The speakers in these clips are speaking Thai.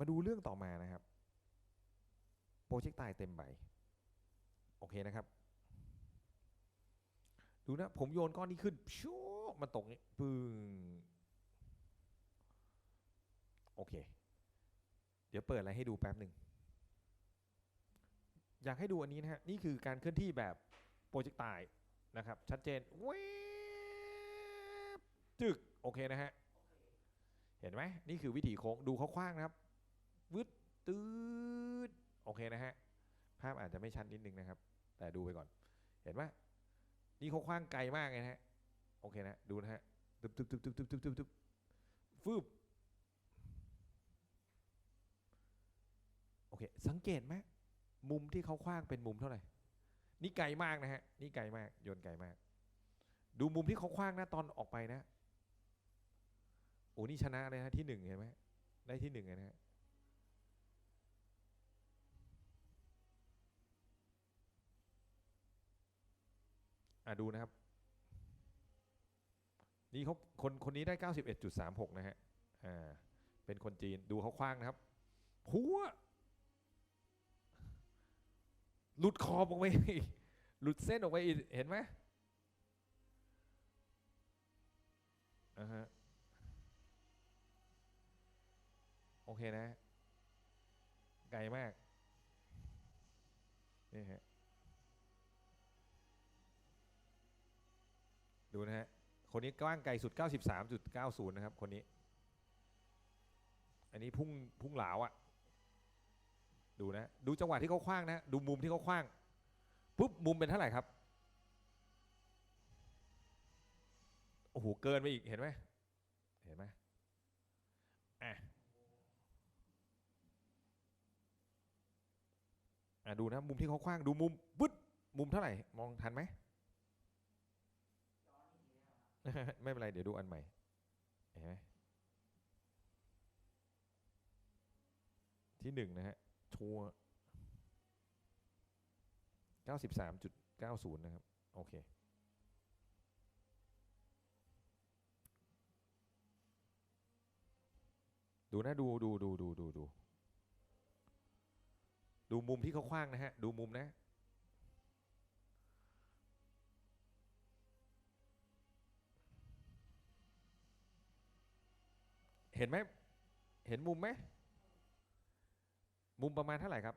มาดูเรื่องต่อมานะครับ โปรเจกต์ตายเต็มใบ โอเคนะครับ ดูนะ ผมโยนก้อนนี้ขึ้นชูมันตกนี่ปึ้งโอเค เดี๋ยวเปิดอะไรให้ดูแป๊บหนึ่ง อยากให้ดูอันนี้นะฮะ นี่คือการเคลื่อนที่แบบโปรเจกต์ตายนะครับ ชัดเจนเวบจึก โอเคนะฮะ เห็นไหม นี่คือวิถีโค้ง ดูเขาคว้างนะครับ วืดตืดโอเคนะฮะ ภาพอาจจะไม่ชัดนิดนึงนะครับ แต่ดูไปก่อน เห็นไหมนี่เขาคว้างไกลมากเลยนะฮะ โอเคนะ ดูนะฮะตึบตึบตึบตึบตึบตึบตึบตึบฟืบโอเค สังเกตไหมมุมที่เขาคว้างเป็นมุมเท่าไหร่ นี่ไกลมากนะฮะ นี่ไกลมาก โยนไกลมาก ดูมุมที่เขาคว้างนะตอนออกไปนะ โอ้นี่ชนะเลยนะที่หนึ่งเห็นไหมได้ที่หนึ่งเลยนะฮะ อะดูนะครับ นี่เขาคนคนนี้ได้ 91.36 นะฮะอ่าเป็นคนจีนดูเขาคว้างนะครับหัวหลุดขอบออกไปหลุดเส้นออกไปอีกเห็นไหมอ่าฮะโอเคนะ ไกลมากนี่ฮะ ดูนะฮะ คนนี้กว้างไกลสุด 93.90 นะครับ คนนี้ อันนี้พุ่งพุ่งเหลาอะ่ะ ดูนะ ดูจังหวะที่เขาคว้างนะ ดูมุมที่เขาคว้าง ปุ๊บ มุมเป็นเท่าไหร่ครับ โอ้โห เกินไปอีก เห็นไหม เห็นไหมอะอะดูนะ มุมที่เขาคว้าง ดูมุมปึ๊ดมุมเท่าไหร่ มองทันไหม ไม่เป็นไร เดี๋ยวดูอันใหม่ เห็นไหมที่หนึ่งนะฮะ ชัวเก้าสิบสามจุดเก้าศูนย์นะครับ โอเค ดูนะดูดูดูดูดูดูดูมุมที่เขาคว้างนะฮะ ดูมุมนะ เห็นไหมเห็นมุมไหมมุมประมาณเท่าไหร่ครับ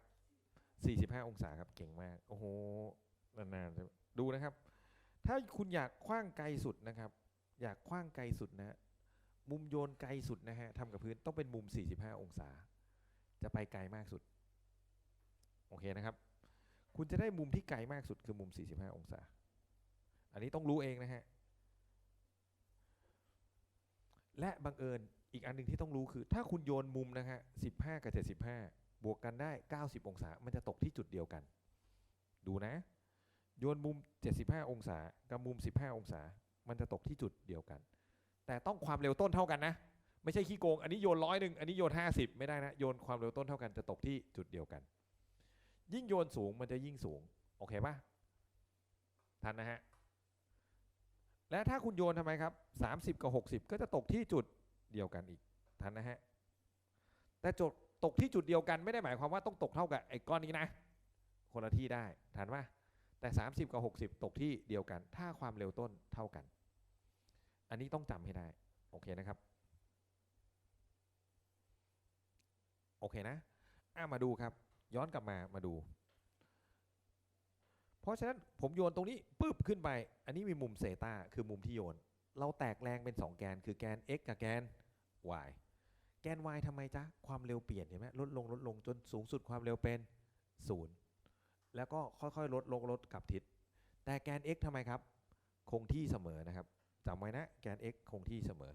45 องศาครับเก่งมากโอ้โหนานๆดูนะครับ ถ้าคุณอยากคว้างไกลสุดนะครับ อยากคว้างไกลสุดนะฮะมุมโยนไกลสุดนะฮะทำกับพื้นต้องเป็นมุม 45 องศา จะไปไกลมากสุดโอเคนะครับ คุณจะได้มุมที่ไกลมากสุดคือมุม 45 องศา อันนี้ต้องรู้เองนะฮะ และบังเอิญ อีกอันหนึ่งที่ต้องรู้คือ ถ้าคุณโยนมุมนะฮะ15กับ75บวกกันได้ 90 องศา มันจะตกที่จุดเดียวกัน ดูนะ โยนมุม 75 องศา กับมุม 15 องศา มันจะตกที่จุดเดียวกัน แต่ต้องความเร็วต้นเท่ากันนะ ไม่ใช่ขี้โกง อันนี้โยนร้อยหนึ่งอันนี้โยน 50 ไม่ได้นะ โยนความเร็วต้นเท่ากันจะตกที่จุดเดียวกัน ยิ่งโยนสูงมันจะยิ่งสูง โอเคปะทันนะฮะ และถ้าคุณโยนทำไมครับ 30 กับ 60 ก็จะตกที่จุด เดียวกันอีกทันนะฮะแต่จดตกที่จุดเดียวกันไม่ได้หมายความว่าต้องตกเท่ากับไอ้ก้อนนี้นะ คนละที่ได้ทันปะแต่ 30 กับ 60 ตกที่เดียวกัน ถ้าความเร็วต้นเท่ากัน อันนี้ต้องจำให้ได้ โอเคนะครับ โอเคนะอะมาดูครับ ย้อนกลับมามาดู เพราะฉะนั้นผมโยนตรงนี้ปึ๊บขึ้นไป อันนี้มีมุมเซตาคือมุมที่โยน เราแตกแรงเป็น 2 แกน คือแกน x กับแกน y แกน y ทำไมจ๊ะ ความเร็วเปลี่ยนเห็นไหมลดลงลดลงจนสูงสุดความเร็วเป็น 0 แล้วก็ค่อยๆ ลดลงลดกับทิศ แต่แกน x ทำไมครับ คงที่เสมอนะครับจำไว้นะแกน x คงที่เสมอ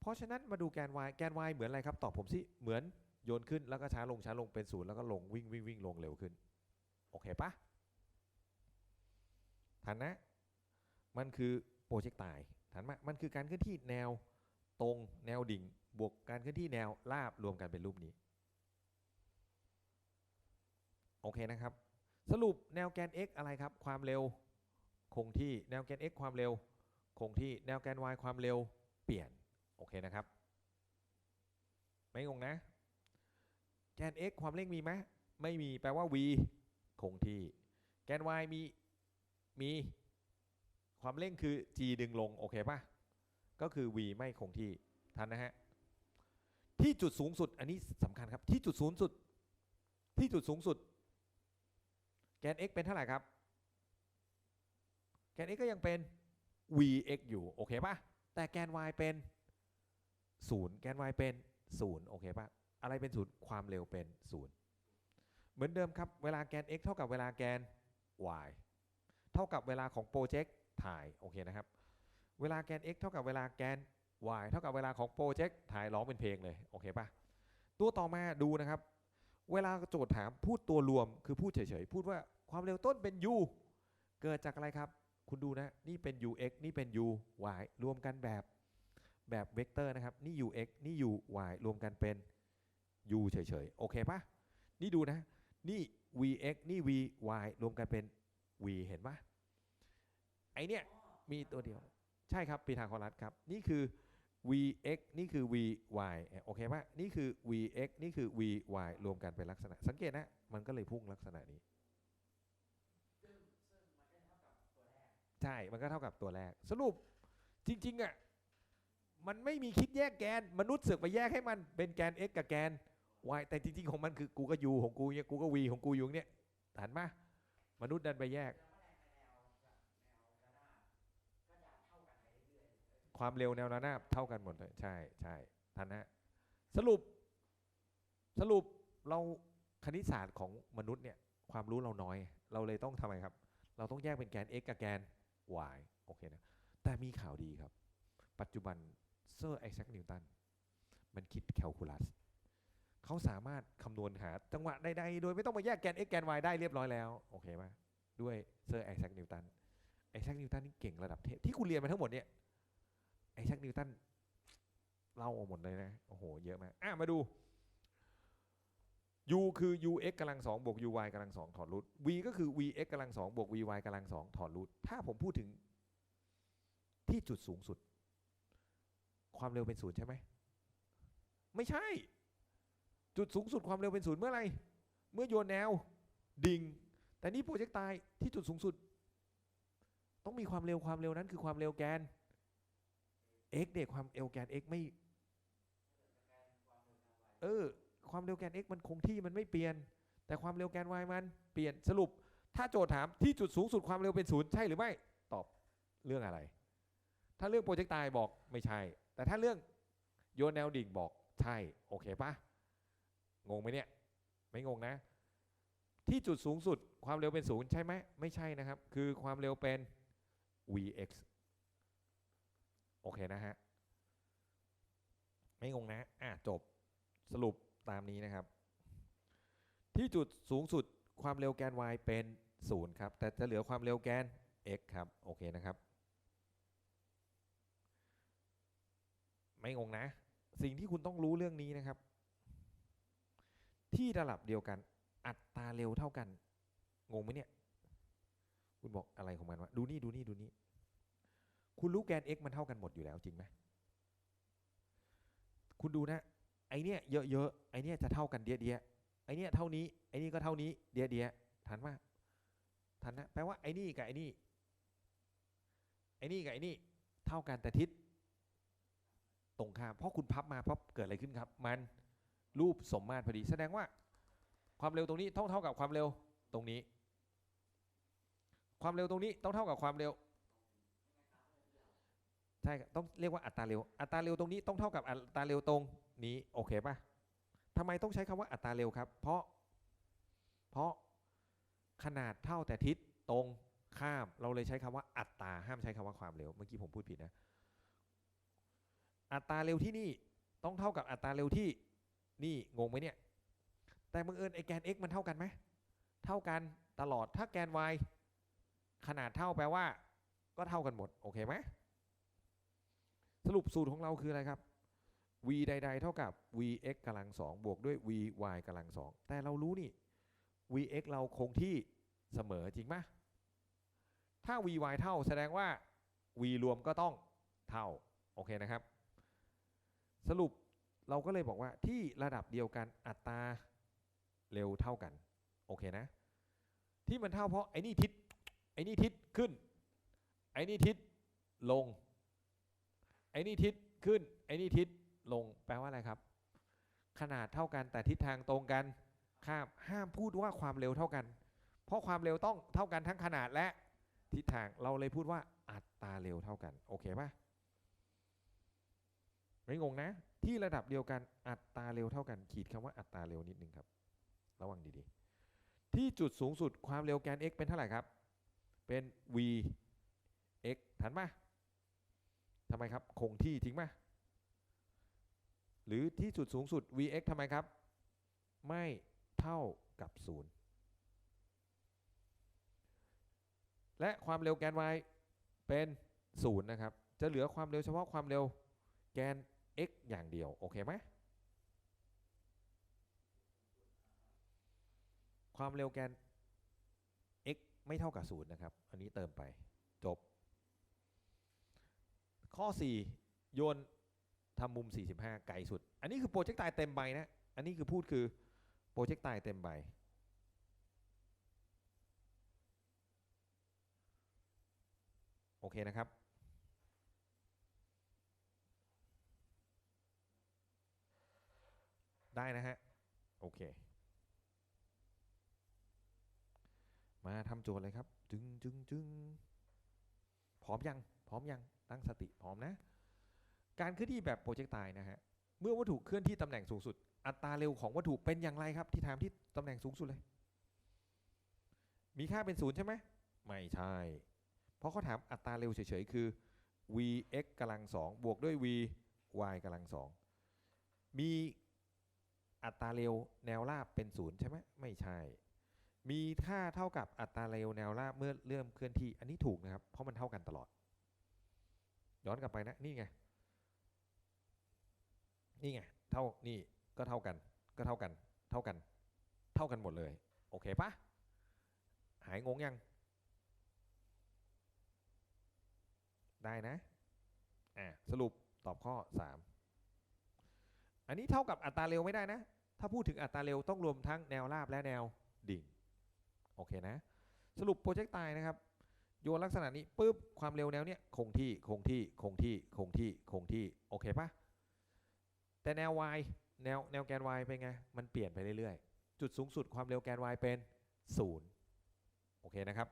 เพราะฉะนั้นมาดูแกน y แกน y เหมือนอะไรครับ ตอบผมสิ เหมือนโยนขึ้นแล้วก็ช้าลงช้าลงเป็นศูนย์แล้วก็ลงวิ่งวิ่งวิ่งลงเร็วขึ้น โอเคปะทันนะ มันคือโปรเจกต์ตายทันไหมมันคือการเคลื่อนที่แนว ตรงแนวดิ่ง บวกการเคลื่อนที่แนวราบรวมกันเป็นรูปนี้ โอเคนะครับ สรุปแนวแกน x อะไรครับ ความเร็วคงที่แนวแกน x ความเร็วคงที่แนวแกน y ความเร็วเปลี่ยน โอเคนะครับ ไม่งงนะ แกน x ความเร่งมีไหมไม่มีแปลว่า v คงที่ แกน y มีมีความเร่งคือ g ดึงลง โอเคป่ะ ก็คือ v ไม่คงที่ทันนะฮะที่จุดสูงสุดอันนี้สำคัญครับที่จุดสูงสุด ที่จุดสูงสุด แกน x เป็นเท่าไหร่ครับ แกน x ก็ยังเป็น vx อยู่โอเคปะแต่แกน y เป็น 0 แกน y เป็น 0 โอเคปะอะไรเป็น 0 ความเร็วเป็น 0 เหมือนเดิมครับ เวลาแกน x เท่ากับเวลาแกน y เท่ากับเวลาของโปรเจกต์ถ่าย โอเคนะครับ เวลาแกน x เท่ากับเวลาแกน y เท่ากับเวลาของโปรเจกต์ถ่ายร้องเป็นเพลงเลยโอเคปะตัวต่อมาดูนะครับ เวลาโจทย์ถามพูดตัวรวมคือพูดเฉยๆพูดว่าความเร็วต้นเป็น u เกิดจากอะไรครับ คุณดูนะ นี่เป็น ux นี่เป็น uy รวมกันแบบแบบเวกเตอร์นะครับ นี่ ux นี่ uy รวมกันเป็น u เฉยๆ โอเคปะนี่ดูนะ นี่ vx นี่ vy รวมกันเป็น v เห็นปะไอเนี้ยมีตัวเดียว ใช่ครับปีทาโครัสครับ นี่คือ vx นี่คือ vy โอเคปะนี่คือ vx นี่คือ vy รวมกันเป็นลักษณะ สังเกตนะ มันก็เลยพุ่งลักษณะนี้ ใช่ มันก็เท่ากับตัวแรก สรุปจริงๆอะมันไม่มีคิดแยกแกน มนุษย์เสือกไปแยกให้มันเป็นแกน x กับแกน y แต่จริงๆของมันคือกูก็ u ของกูเนี่ยกูก็ v ของกูอยู่เนี่ยหันมามนุษย์ดันไปแยก ความเร็วแนวระนาบเท่ากันหมดเลยใช่ใช่ทันนะสรุปสรุปเราคณิตศาสตร์ของมนุษย์เนี่ยความรู้เราน้อย เราเลยต้องทำไมครับ เราต้องแยกเป็นแกน x กับแกน y โอเคนะแต่มีข่าวดีครับ ปัจจุบันเซอร์ไอแซคนิวตันมันคิดแคลคูลัสเขาสามารถคำนวณหาจังหวะใดๆ โดยไม่ต้องมาแยกแกน x แกน y ได้เรียบร้อยแล้ว โอเคไหมด้วยเซอร์ไอแซคนิวตันไอแซคนิวตันนี่เก่งระดับเทพที่คุณเรียนมาทั้งหมดเนี่ย ไอแซคนิวตันเล่าหมดเลยนะโอ้โหเยอะมากอะมาดู u คือ ux กำลังสองบวก uy กำลังสองถอดรูท v ก็คือ vx กำลังสองบวก vy กำลังสองถอดรูทถ้าผมพูดถึงที่จุดสูงสุด ความเร็วเป็นศูนย์ใช่ไหมไม่ใช่ จุดสูงสุดความเร็วเป็นศูนย์เมื่อไหรเมื่อโยนแนวดิ่งแต่นี่โปรเจกต์ตายที่จุดสูงสุด ต้องมีความเร็วความเร็วนั้นคือความเร็วแกน x เด็กความเร็วแกน x ไม่เออความเร็วแกน x มันคงที่มันไม่เปลี่ยน แต่ความเร็วแกน y มันเปลี่ยนสรุป ถ้าโจทย์ถามที่จุดสูงสุดความเร็วเป็นศูนย์ใช่หรือไม่ตอบเรื่องอะไร ถ้าเรื่องโปรเจกต์ตายบอกไม่ใช่ แต่ถ้าเรื่องโยนแนวดิ่งบอกใช่โอเคปะงงไหมเนี่ยไม่งงนะ ที่จุดสูงสุดความเร็วเป็นศูนย์ใช่ไหมไม่ใช่นะครับ คือความเร็วเป็น vx โอเคนะฮะ ไม่งงนะ อะจบสรุปตามนี้นะครับ ที่จุดสูงสุดความเร็วแกน y เป็น 0 ครับ แต่จะเหลือความเร็วแกน x ครับ โอเคนะครับ ไม่งงนะ สิ่งที่คุณต้องรู้เรื่องนี้นะครับ ที่ระดับเดียวกัน อัตราเร็วเท่ากัน งงไหมเนี่ย คุณบอกอะไรของมันวะ ดูนี่ดูนี่ดูนี่ คุณรู้แกน x มันเท่ากันหมดอยู่แล้วจริงไหมคุณดูนะ ไอเนี้ยเยอะๆไอเนี้ยจะเท่ากันเดียเดียไอเนี้ยเท่านี้ไอนี่ก็เท่านี้เดียเดียทันปะทันนะแปลว่าไอนี่กับไอนี่ไอนี่กับไอนี่เท่ากันแต่ทิศตรงข้ามเพราะคุณพับมาเพับเกิดอะไรขึ้นครับ มันรูปสมมาตรพอดี แสดงว่าความเร็วตรงนี้ต้องเท่ากับความเร็วตรงนี้ ความเร็วตรงนี้ต้องเท่ากับความเร็ว ใช่ต้องเรียกว่าอัตราเร็ว อัตราเร็วตรงนี้ต้องเท่ากับอัตราเร็วตรงนี้โอเคปะทำไมต้องใช้คำว่าอัตราเร็วครับ เพราะ เพราะขนาดเท่าแต่ทิศตรงข้าม เราเลยใช้คำว่าอัตราห้ามใช้คำว่าความเร็ว เมื่อกี้ผมพูดผิดนะ อัตราเร็วที่นี่ต้องเท่ากับอัตราเร็วที่นี่งงไหมเนี่ย แต่บังเอิญไอแกน x มันเท่ากันไหมเท่ากันตลอดถ้าแกน y ขนาดเท่าแปลว่า ก็เท่ากันหมดโอเคไหม สรุปสูตรของเราคืออะไรครับ v ใด ๆ เท่ากับ vx กำลังสองบวกด้วย vy กำลังสองแต่เรารู้นี่ vx เราคงที่เสมอจริงไหมถ้า vy เท่าแสดงว่า v รวมก็ต้องเท่า โอเคนะครับ สรุปเราก็เลยบอกว่าที่ระดับเดียวกันอัตราเร็วเท่ากัน โอเคนะ ที่มันเท่าเพราะไอ้นี่ทิศไอ้นี่ทิศขึ้น ไอ้นี่ทิศลง ไอ้นี่ทิศขึ้นไอ้นี่ทิศลงแปลว่าอะไรครับ ขนาดเท่ากันแต่ทิศทางตรงกันข้ามห้ามพูดว่าความเร็วเท่ากัน เพราะความเร็วต้องเท่ากันทั้งขนาดและทิศทางเราเลยพูดว่าอัตราเร็วเท่ากันโอเคปะไม่งงนะ ที่ระดับเดียวกันอัตราเร็วเท่ากัน ขีดคำว่าอัตราเร็วนิดนึงครับ ระวังดีๆ ที่จุดสูงสุดความเร็วแกน x เป็นเท่าไหร่ครับ เป็น v x ทันปะ ทำไมครับ คงที่จริงปะหรือที่จุดสูงสุด vx ทำไมครับ ไม่เท่ากับ0และความเร็วแกน y เป็น0นะครับ จะเหลือความเร็วเฉพาะความเร็วแกน x อย่างเดียว โอเคไหมความเร็วแกน x ไม่เท่ากับ0นะครับ อันนี้เติมไปจบ ข้อ 4 โยนทำมุม 45 ไกลสุด อันนี้คือโปรเจกต์ตายเต็มใบนะ อันนี้คือพูดคือโปรเจกต์ตายเต็มใบ โอเคนะครับ ได้นะฮะ โอเค มาทำโจทย์เลยครับ จึงจึงจึงพร้อมยัง พร้อมยัง ตั้งสติพร้อมนะ การเคลื่อนที่แบบโปรเจกต์ตายนะฮะ เมื่อวัตถุเคลื่อนที่ตำแหน่งสูงสุด อัตราเร็วของวัตถุเป็นอย่างไรครับ ที่ถามที่ตำแหน่งสูงสุดเลย มีค่าเป็นศูนย์ใช่ไหมไม่ใช่ เพราะเขาถามอัตราเร็วเฉยๆคือ vx กำลังสองบวกด้วย vy กำลังสองมีอัตราเร็วแนวราบเป็นศูนย์ใช่ไหมไม่ใช่ มีค่าเท่ากับอัตราเร็วแนวราบเมื่อเริ่มเคลื่อนที่ อันนี้ถูกนะครับ เพราะมันเท่ากันตลอด ย้อนกลับไปนะนี่ไงนี่ไงเท่านี่ก็เท่ากันก็เท่ากันเท่ากันเท่ากันหมดเลย โอเคปะหายงงยัง ได้นะอ่าสรุปตอบข้อ 3 อันนี้เท่ากับอัตราเร็วไม่ได้นะ ถ้าพูดถึงอัตราเร็วต้องรวมทั้งแนวราบและแนวดิ่ง โอเคนะ สรุปโปรเจกต์ตายนะครับ โยนลักษณะนี้ปุ๊บความเร็วแนวเนี้ยคงที่คงที่คงที่คงที่คงที่โอเคปะแต่แนว y แนวแนวแกน y เป็นไง มันเปลี่ยนไปเรื่อยๆ จุดสูงสุดความเร็วแกน y เป็น 0 โอเคนะครับ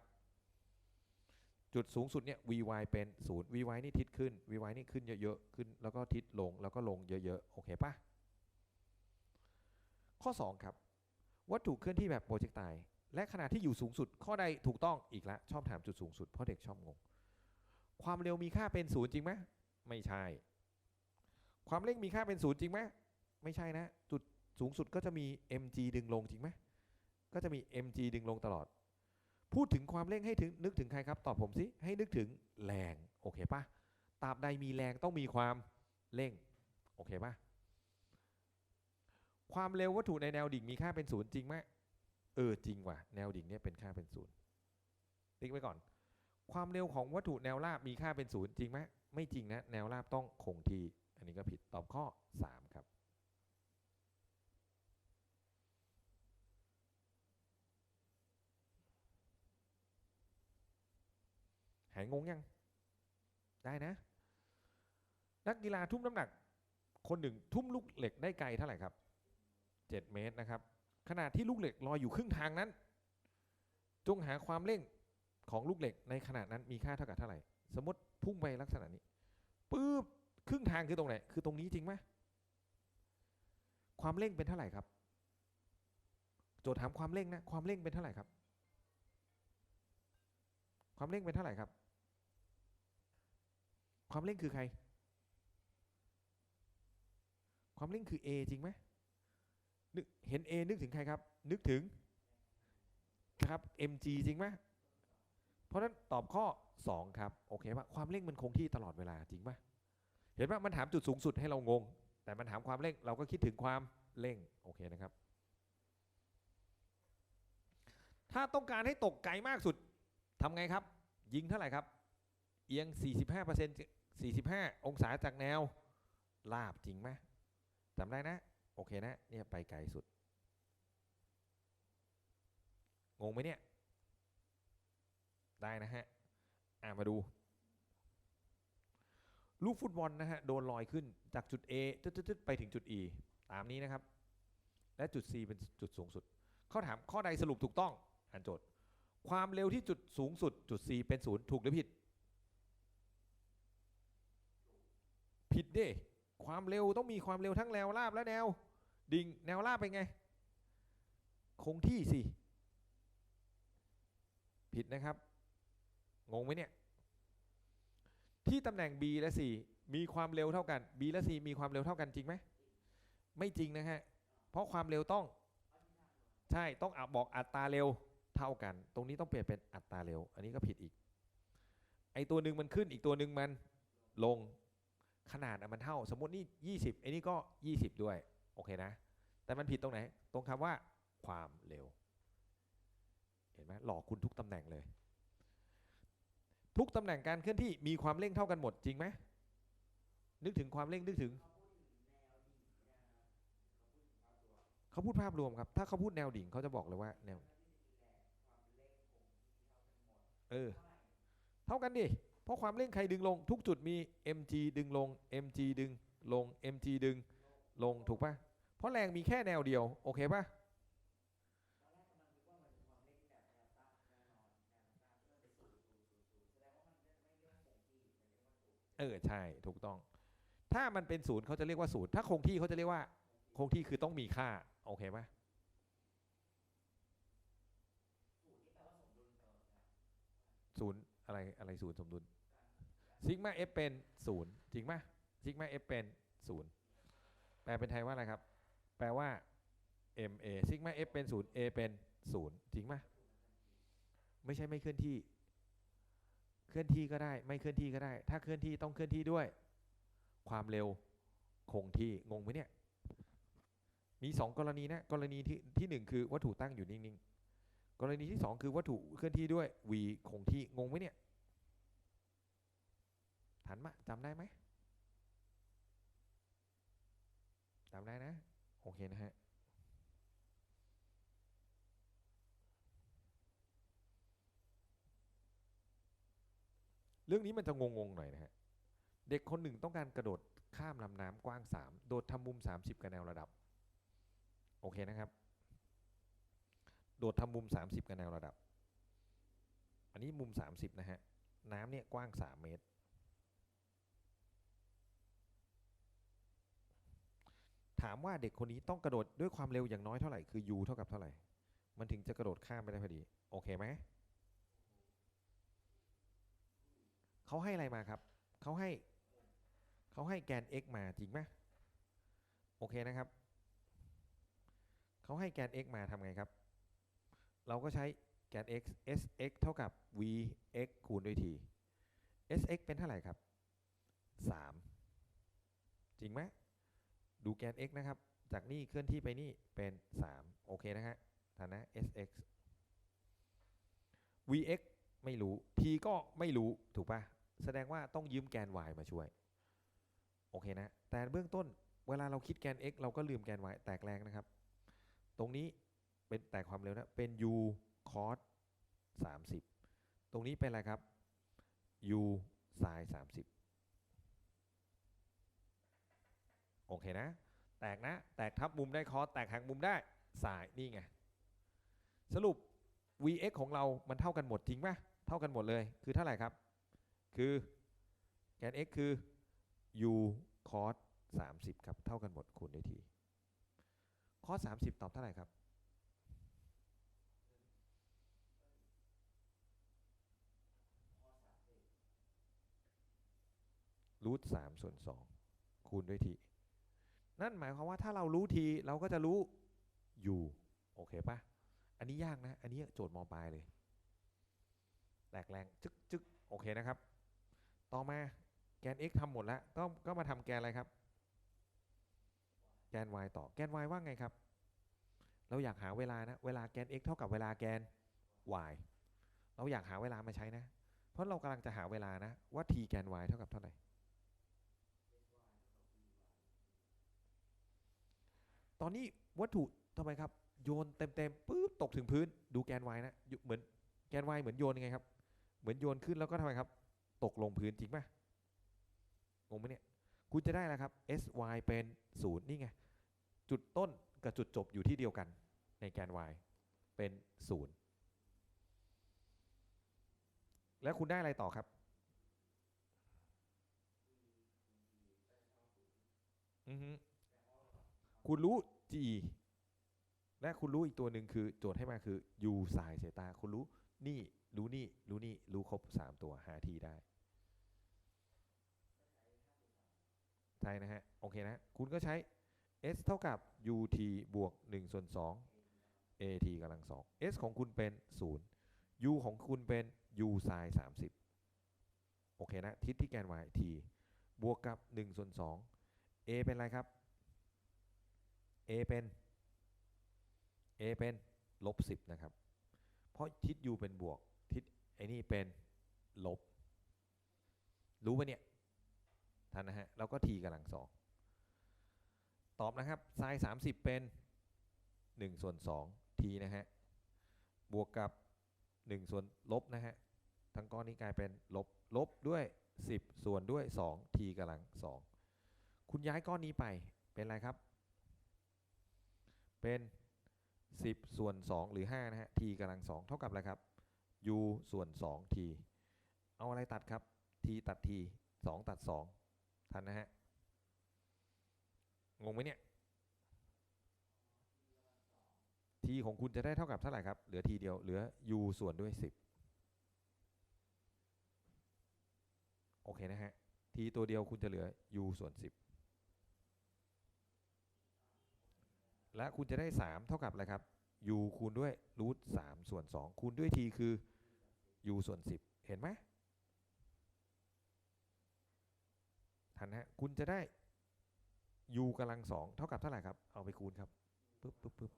จุดสูงสุดเนี่ย vy เป็น 0 vy นี่ทิศขึ้น vy นี่ขึ้นเยอะๆ ขึ้นแล้วก็ทิศลงแล้วก็ลงเยอะๆ โอเคปะข้อ 2 ครับ วัตถุเคลื่อนที่แบบโปรเจกต์ไตล์ และขณะที่อยู่สูงสุด ข้อใดถูกต้องอีกแล้วชอบถามจุดสูงสุดเพราะเด็กชอบงง ความเร็วมีค่าเป็นศูนย์จริงไหมไม่ใช่ ความเร่งมีค่าเป็นศูนย์จริงไหมไม่ใช่นะ จุดสูงสุดก็จะมี mg ดึงลงจริงไหมก็จะมี mg ดึงลงตลอด พูดถึงความเร่งให้ถึงนึกถึงใครครับตอบผมสิให้นึกถึงแรงโอเคปะตราบใดมีแรงต้องมีความเร่งโอเคปะความเร็ววัตถุในแนวดิ่งมีค่าเป็นศูนย์จริงไหม เออจริงว่ะแนวดิ่งเนี่ยเป็นค่าเป็นศูนย์ติ๊กไว้ก่อน ความเร็วของวัตถุแนวราบมีค่าเป็นศูนย์จริงไหมไม่จริงนะแนวราบต้องคงที่อันนี้ก็ผิดตอบข้อ 3 ครับ หายงงยัง ได้นะ นักกีฬาทุ่มน้ำหนัก คนหนึ่งทุ่มลูกเหล็กได้ไกลเท่าไหร่ครับ 7 เมตรนะครับ ขณะที่ลูกเหล็กลอยอยู่ครึ่งทางนั้น จงหาความเร่งของลูกเหล็กในขณะนั้นมีค่าเท่ากับเท่าไหร่ สมมติพุ่งไปลักษณะนี้ปุ๊บครึ่งทางคือตรงไหนคือตรงนี้จริงไหมความเร่งเป็นเท่าไหร่ครับ โจทย์ถามความเร่งนะความเร่งเป็นเท่าไหร่ครับ ความเร่งเป็นเท่าไหร่ครับ ความเร่งคือใคร ความเร่งคือ A จริงไหม นึกเห็น A นึกถึงใครครับ นึกถึงครับ mg จริงไหมเพราะนั้นตอบข้อ 2 ครับ โอเคป่ะความเร่งมันคงที่ตลอดเวลาจริงป่ะเห็นป่ะมันถามจุดสูงสุดให้เรางง แต่มันถามความเร่งเราก็คิดถึงความเร่งโอเคนะครับ ถ้าต้องการให้ตกไกลมากสุดทำไงครับ ยิงเท่าไหร่ครับ เอียง 45% 45 องศาจากแนวราบจริงไหมจำได้นะ โอเคนะเนี่ยไปไกลสุด งงไหมเนี่ย ได้นะฮะ อ่ามาดู ลูกฟุตบอลนะฮะ โดนลอยขึ้นจากจุด A ตึ๊ดๆไปถึงจุด E ตามนี้นะครับ และจุด C เป็นจุดสูงสุด เขาถามข้อใดสรุปถูกต้อง อ่านโจทย์ ความเร็วที่จุดสูงสุดจุด C เป็นศูนย์ถูกหรือผิด ผิดเด้ความเร็วต้องมีความเร็วทั้งแนวราบและแนว ดิ่งแนวราบเป็นไง คงที่สิ ผิดนะครับ งงไหมเนี่ย ที่ตำแหน่ง B และ C มีความเร็วเท่ากัน B และ C มีความเร็วเท่ากันจริงไหม ไม่จริงนะฮะ เพราะความเร็วต้อง ใช่ต้องอะบอกอัตราเร็วเท่ากัน ตรงนี้ต้องเปลี่ยนเป็นอัตราเร็ว อันนี้ก็ผิดอีก ไอตัวหนึ่งมันขึ้นอีกตัวหนึ่งมันลงขนาดมันเท่า สมมตินี่ 20ไอ้นี่ก็ 20 ด้วย โอเคนะ แต่มันผิดตรงไหน ตรงคำว่าความเร็ว เห็นไหมหลอกคุณทุกตำแหน่งเลย ทุกตำแหน่งการเคลื่อนที่มีความเร่งเท่ากันหมดจริงไหมนึกถึงความเร่งนึกถึง เขาพูดภาพรวมครับ ถ้าเขาพูดแนวดิ่งเขาจะบอกเลยว่าแนวเออ เท่ากันดิ เพราะความเร่งใครดึงลง ทุกจุดมี mg ดึงลง mg ดึงลง mg ดึงลงถูกปะ เพราะแรงมีแค่แนวเดียว โอเคปะเออใช่ถูกต้อง ถ้ามันเป็นศูนย์เขาจะเรียกว่าศูนย์ถ้าคงที่เขาจะเรียกว่า คงที่คือต้องมีค่า โอเคไหมศูนย์อะไรอะไรศูนย์สมดุลซิกมาเอฟเป็นศูนย์จริงไหมซิกมาเอฟเป็นศูนย์แปลเป็นไทยว่าอะไรครับ แปลว่า ma ซิกมาเอฟเป็นศูนย์ a เป็นศูนย์จริงไหมไม่ใช่ไม่เคลื่อนที่ เคลื่อนที่ก็ได้ ไม่เคลื่อนที่ก็ได้ ถ้าเคลื่อนที่ต้องเคลื่อนที่ด้วย ความเร็วคงที่งงไหมเนี่ย มีสองกรณีนะกรณีที่ที่หนึ่งคือวัตถุตั้งอยู่นิ่งๆ กรณีที่สองคือวัตถุเคลื่อนที่ด้วย v คงที่งงไหมเนี่ยทันมะจำได้ไหมจำได้นะ โอเคนะฮะเรื่องนี้มันจะงงๆหน่อยนะฮะ เด็กคนหนึ่งต้องการกระโดดข้ามลำน้ำกว้าง 3 โดดทำมุม 30 กับแนวระดับ โอเคนะครับ โดดทำมุม 30 กับแนวระดับ อันนี้มุม 30 นะฮะ น้ำเนี่ยกว้าง 3 เมตรามว่าเด็กคนนี้ต้องกระโดดด้วยความเร็วอย่างน้อยเท่าไหร่คือ u เท่ากับเท่าไหร่ มันถึงจะกระโดดข้ามไปได้พอดี โอเคไหมเขาให้อะไรมาครับเขาให้เขาให้แกน x มาจริงไหมโอเคนะครับเขาให้แกน x มาทำไงครับ เราก็ใช้แกน x sx เท่ากับ vx คูณด้วย t sx เป็นเท่าไหร่ครับ 3 จริงไหม ดูแกน x นะครับ จากนี่เคลื่อนที่ไปนี่เป็น 3 โอเคนะฮะฐานะ sx vx ไม่รู้ t ก็ไม่รู้ถูกปะแสดงว่าต้องยืมแกน y มาช่วย โอเคนะ แต่เบื้องต้นเวลาเราคิดแกน x เราก็ลืมแกน y แตกแรงนะครับ ตรงนี้เป็นแตกความเร็วนะ เป็น u cos 30 ตรงนี้เป็นอะไรครับ u sin 30 โอเคนะ แตกนะ แตกทับมุมได้คอสแตกหักมุมได้สายนี่ไง สรุป vx ของเรา มันเท่ากันหมดจริงปะเท่ากันหมดเลย คือเท่าไหร่ครับ คือแกน x คือ u cos 30 ครับ เท่ากันหมดคูณด้วยที cos 30 ตอบเท่าไหร่ครับรูทสามส่วนสองคูณด้วยที นั่นหมายความว่าถ้าเรารู้ทีเราก็จะรู้ u โอเคปะอันนี้ยากนะ อันนี้โจทย์มอปลายเลยแตกแรงจึ๊กจึ๊กโอเคนะครับ ต่อมาแกน x ทำหมดแล้วก็ก็มาทำแกนอะไรครับ แกน y ต่อแกน y ว่าไงครับ เราอยากหาเวลานะ เวลาแกน x เท่ากับเวลาแกน y เราอยากหาเวลามาใช้นะ เพราะเรากำลังจะหาเวลานะว่า t แกน y เท่ากับเท่าไหร่ ตอนนี้วัตถุทำไมครับ โยนเต็มๆปุ๊บตกถึงพื้น ดูแกน y นะอยู่เหมือนแกน y เหมือนโยนยังไงครับ เหมือนโยนขึ้นแล้วก็ทำไมครับ ตกลงพื้นจริงป่ะงงไหมเนี่ยคุณจะได้แล้วครับ sy เป็นศูนย์นี่ไง จุดต้นกับจุดจบอยู่ที่เดียวกันในแกน y เป็นศูนย์แล้วคุณได้อะไรต่อครับอือฮึ คุณรู้ g และคุณรู้อีกตัวหนึ่งคือโจทย์ให้มาคือ u sin เซตา คุณรู้นี่ รู้นี่ รู้นี่ รู้ครบ 3 ตัวหาทีได้ใช่นะฮะ โอเคนะ คุณก็ใช้ s เท่ากับ ut บวก1ส่วน2 at กำลัง2 s ของคุณเป็น 0 u ของคุณเป็น u sin 30 โอเคนะ ทิศที่แกน y t บวกกับ1ส่วน2 a เป็นอะไรครับ a เป็น a เป็นลบ10นะครับ เพราะทิศ u เป็นบวก ทิศไอ้นี่เป็นลบ รู้ปะเนี่ยทันนะฮะแล้วก็ t กำลัง2ตอบนะครับ sin 30 เป็น 1 ส่วน2 t นะฮะ บวกกับ 1 ส่วนลบนะฮะ ทั้งก้อนนี้กลายเป็นลบ ลบด้วย 10 ส่วนด้วย2 t กำลัง2คุณย้ายก้อนนี้ไปเป็นอะไรครับ เป็น 10 ส่วน 2 หรือ 5 นะฮะ t กำลัง 2 เท่ากับอะไรครับ u ส่วน 2 t เอาอะไรตัดครับ t ตัด t 2 ตัด 2 ทันนะฮะ งงไหมเนี่ย t ของคุณจะได้เท่ากับเท่าไหร่ครับ เหลือ t เดียว เหลือ u ส่วนด้วย 10 โอเคนะฮะ t ตัวเดียวคุณจะเหลือ u ส่วน 10 และคุณจะได้ 3 เท่ากับอะไรครับ u คูณด้วยรูท3ส่วน2คูณด้วย t คือ u ส่วน 10 เห็นไหมทันฮะคุณจะได้ u กำลัง2เท่ากับเท่าไหร่ครับ เอาไปคูณครับปึ๊บปึ๊บปึ๊บ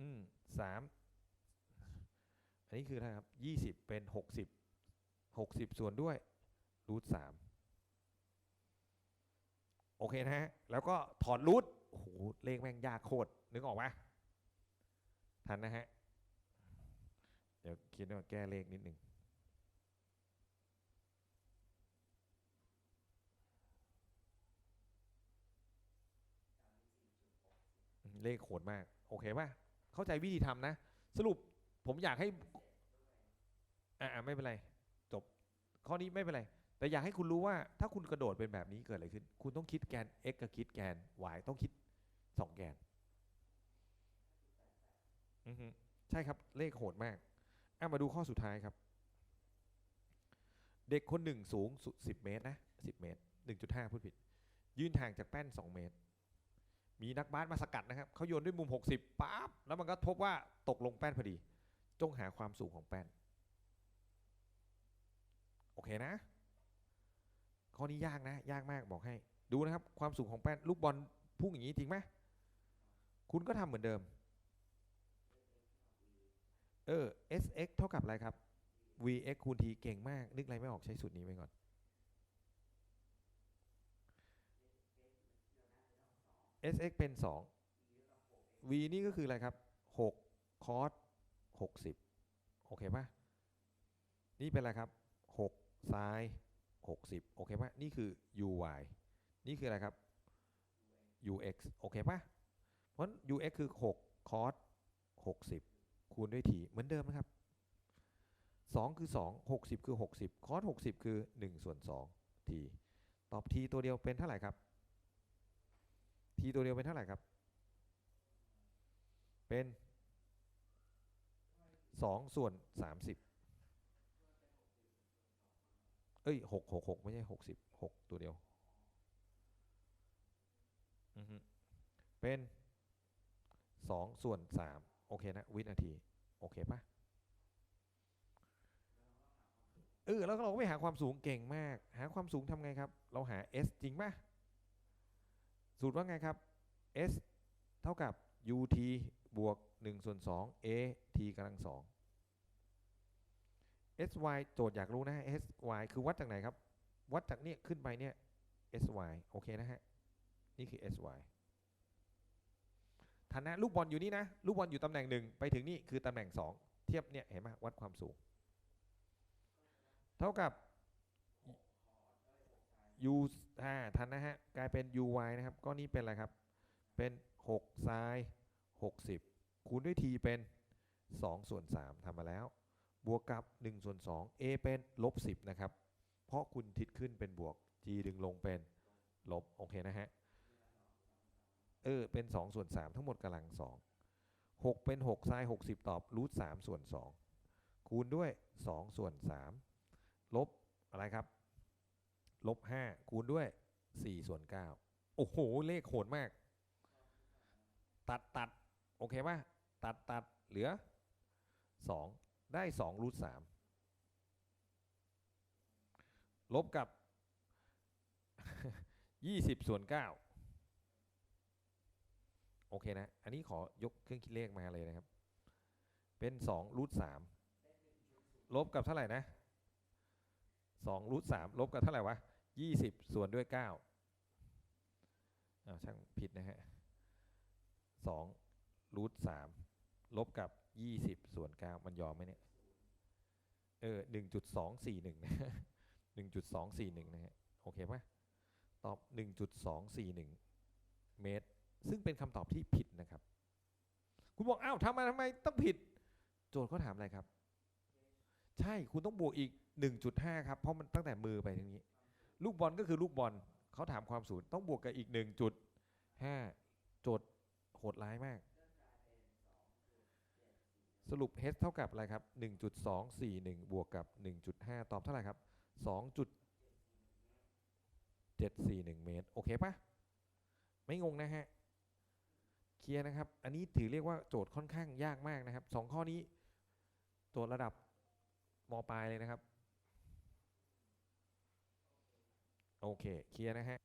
อืมสามอันนี้คืออะไรครับยี่สิบเป็นหกสิบหกสิบส่วนด้วยรูทสาม อเคนะฮะ แล้วก็ถอดรูทโอ้โหเลขแม่งยากโคตรนึกออกไหมทันนะฮะ เดี๋ยวคิดว่าแก้เลขนิดนึงเลขโหดมาก โอเคป่ะ เข้าใจวิธีทำนะ สรุปผมอยากให้ อ่าไม่เป็นไร จบ ข้อนี้ไม่เป็นไร แต่อยากให้คุณรู้ว่าถ้าคุณกระโดดเป็นแบบนี้เกิดอะไรขึ้น คุณต้องคิดแกน x กับคิดแกน y ต้องคิดสองแกนอือฮึใช่ครับเลขโหดมากอะมาดูข้อสุดท้ายครับ เด็กคนหนึ่งสูงสิบเมตรนะสิบเมตรหนึ่งจุดห้าพูดผิด ยืนห่างจากแป้นสองเมตร มีนักบาสมาสกัดนะครับเขาโยนด้วยมุม 60ปั๊บแล้วมันก็พบว่าตกลงแป้นพอดี จงหาความสูงของแป้น โอเคนะ ข้อนี้ยากนะ ยากมากบอกให้ ดูนะครับ ความสูงของแป้นลูกบอลพุ่งอย่างนี้จริงไหมคุณก็ทำเหมือนเดิม เออ sx เท่ากับอะไรครับ vx คูณ t เก่งมาก นึกอะไรไม่ออกใช้สูตรนี้ไปก่อน sx เป็น 2 v นี่ก็คืออะไรครับ 6 cos 60 โอเคปะนี่เป็นอะไรครับ6 sin 60 โอเคปะนี่คือ uy นี่คืออะไรครับ ux โอเคปะเพราะ ux คือ 6 cos 60 คูณด้วย t เหมือนเดิมนะครับ 2 คือ 2 60 คือ 60 cos 60 คือ 1 ส่วน2 t ตอบ t ตัวเดียวเป็นเท่าไหร่ครับ t ตัวเดียวเป็นเท่าไหร่ครับ เป็น 2 ส่วน 30 เอ้ย6 6 6ไม่ใช่60 6ตัวเดียวเป็น2ส่วน3โอเคนะ วินาที โอเคปะเออแล้วเราก็ไปหาความสูงเก่งมาก หาความสูงทำไงครับ เราหา s จริงปะสูตรว่าไงครับ s เท่ากับ ut บวก1ส่วน2 a t กำลัง2 sy โจทย์อยากรู้นะฮะ sy คือวัดจากไหนครับ วัดจากเนี่ยขึ้นไปเนี่ย sy โอเคนะฮะ นี่คือ sy ฐานะลูกบอลอยู่นี่นะ ลูกบอลอยู่ตำแหน่งหนึ่งไปถึงนี่คือตำแหน่งสองเทียบเนี่ยเห็นไหมวัดความสูง เท่ากับ u อ่าทันนะฮะ กลายเป็น uy นะครับก็นี่เป็นอะไรครับ เป็น6 sin 60 คูณด้วย t เป็น 2 ส่วน 3ทำมาแล้ว บวกกับ1ส่วน2 a เป็นลบ10นะครับ เพราะคุณทิศขึ้นเป็นบวก g ดึงลงเป็นลบ โอเคนะฮะ เออ เป็น 2 ส่วน 3 ทั้งหมดกำลัง 2 6 เป็น6 sin 60 ตอบรูท3ส่วน 2 คูณด้วย 2 ส่วน 3 ลบอะไรครับ ลบ 5 คูณด้วย 4 ส่วน 9 โอ้โห เลขโหดมาก ตัดตัดโอเคป่ะ ตัดตัดเหลือ 2 ได้2รูท3ลบกับ 20 ส่วน 9 โอเคนะ อันนี้ขอยกเครื่องคิดเลขมาเลยนะครับ เป็น2รูท3ลบกับเท่าไหร่นะ2รูท3ลบกับเท่าไหร่วะ 20 ส่วนด้วย 9อ้าวช่างผิดนะฮะ2รูท3ลบกับ 20ส่วน9มันยอมไหมเนี่ย เออ1.241นะ1.241นะฮะ โอเคปะตอบ1.241เมตร ซึ่งเป็นคำตอบที่ผิดนะครับ คุณบอกอ้าวทำไมทำไมต้องผิด โจทย์เขาถามอะไรครับ ใช่คุณต้องบวกอีก1.5ครับ เพราะมันตั้งแต่มือไปทางนี้ ลูกบอลก็คือลูกบอลเขาถามความสูงต้องบวกกับอีก1.5โจทย์โหดร้ายมาก สรุป h เท่ากับอะไรครับ 1.241 บวกกับ 1.5 ตอบเท่าไหร่ครับ 2.741 เมตร โอเคปะไม่งงนะฮะ เคลียร์นะครับ อันนี้ถือเรียกว่าโจทย์ค่อนข้างยากมากนะครับสองข้อนี้ โจทย์ระดับมปลายเลยนะครับ โอเค เคลียร์นะฮะ